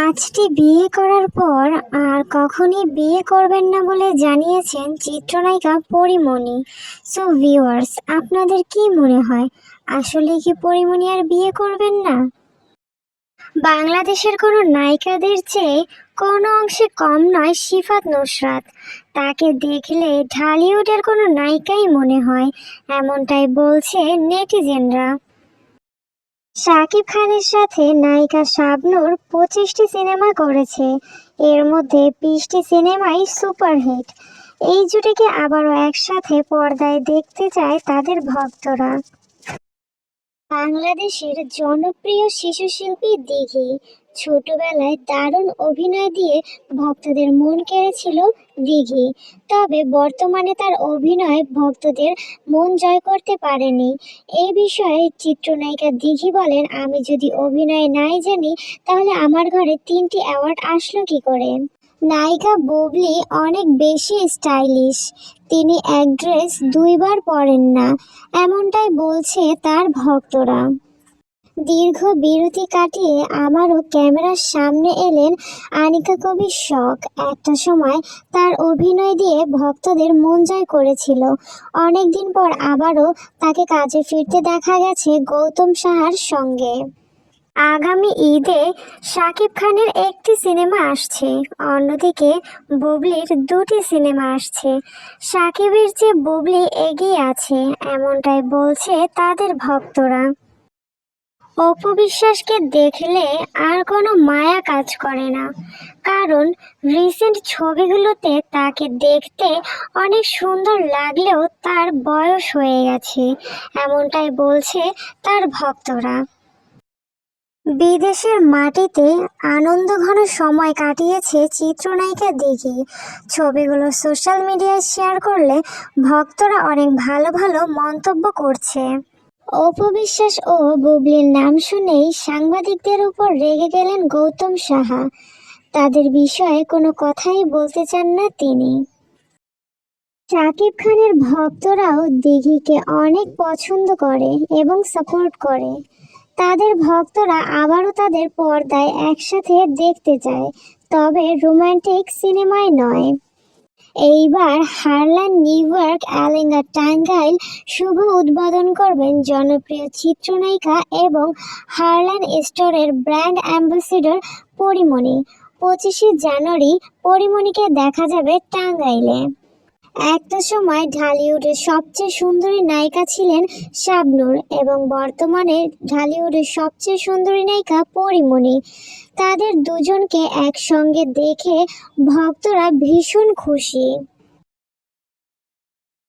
পাঁচটি বিয়ে করার পর আর কখনই বিয়ে করবেন না বলে জানিয়েছেন চিত্রনায়িকা পরিমণি। সো ভিউয়ার্স আপনাদের কি মনে হয়? আসলে কি পরিমণি আর বিয়ে করবেন না? বাংলাদেশের কোনো নায়িকাদের চেয়ে কোনো অংশে কম নয় সিফাত নুসরাত। তাকে দেখলে ঢালিউডের কোনো নায়িকাই মনে হয়, এমনটাই বলছে নেটিজেনরা। শাকিব খানের সাথে নায়িকা শাবনুর পঁচিশটি সিনেমা করেছে। এর মধ্যে বিশটি সিনেমাই সুপারহিট। এই জুটিকে আবারও একসাথে পর্দায় দেখতে চায় তাদের ভক্তরা। বাংলাদেশের জনপ্রিয় শিশু শিল্পী দিঘি। ছোটবেলায় দারুণ অভিনয় দিয়ে ভক্তদের মন কেড়েছিল দিঘি। তবে বর্তমানে তার অভিনয় ভক্তদের মন জয় করতে পারেনি। এই বিষয়ে চিত্রনায়িকা দিঘি বলেন, আমি যদি অভিনয় নাই জানি, তাহলে আমার ঘরে তিনটি অ্যাওয়ার্ড আসলো কি করে? নায়িকা বুবলি অনেক বেশি স্টাইলিশ। তিনি এক ড্রেস দুইবার পরেন না, এমনটাই বলছে তার ভক্তরা। দীর্ঘ বিরতি কাটিয়ে আবারও ক্যামেরার সামনে এলেন আনিকা কবির শখ। একটা সময় তার অভিনয় দিয়ে ভক্তদের মন জয় করেছিল। অনেকদিন পর আবারও তাকে কাজে ফিরতে দেখা গেছে গৌতম সাহার সঙ্গে। আগামী ঈদে শাকিব খানের একটি সিনেমা আসছে। অন্যদিকে বুবলির দুটি সিনেমা আসছে। শাকিবের যে বুবলি এগিয়ে আছে, এমনটাই বলছে তাদের ভক্তরা। অপু বিশ্বাসকে দেখলে আর কোনো মায়া কাজ করে না। কারণ রিসেন্ট ছবিগুলোতে তাকে দেখতে অনেক সুন্দর লাগলেও তার বয়স হয়ে গেছে, এমনটাই বলছে তার ভক্তরা। বিদেশের মাটিতে আনন্দঘন সময় কাটিয়েছে চিত্রনায়িকা দিঘি। ছবিগুলো সোশ্যাল মিডিয়ায় শেয়ার করলে ভক্তরা অনেক ভালো ভালো মন্তব্য করছে। অপবিশ্বাস ও বুবলির নাম শুনেই সাংবাদিকদের উপর রেগে গেলেন গৌতম সাহা। তাদের বিষয়ে কোনো কথাই বলতে চান না তিনি। শাকিব খানের ভক্তরাও দিঘিকে অনেক পছন্দ করে এবং সাপোর্ট করে। তাদের ভক্তরা আবারও তাদের পর্দায় একসাথে দেখতে চায়, তবে রোমান্টিক সিনেমায় নয়। এইবার হারলান নিউ ইয়র্ক অ্যালেঙ্গা টাঙ্গাইল শুভ উদ্বোধন করবেন জনপ্রিয় চিত্রনায়িকা এবং হারলান স্টোরের ব্র্যান্ড অ্যাম্বাসেডর পরিমণি। পঁচিশে জানুয়ারি পরিমণিকে দেখা যাবে টাঙ্গাইলে। একটা সময় ঢালিউডের সবচেয়ে সুন্দরী নায়িকা ছিলেন শাবনুর এবং বর্তমানে ঢালিউডের সবচেয়ে সুন্দরী নায়িকা পরিমণি। তাদের দুজনকে একসঙ্গে দেখে ভক্তরা ভীষণ খুশি।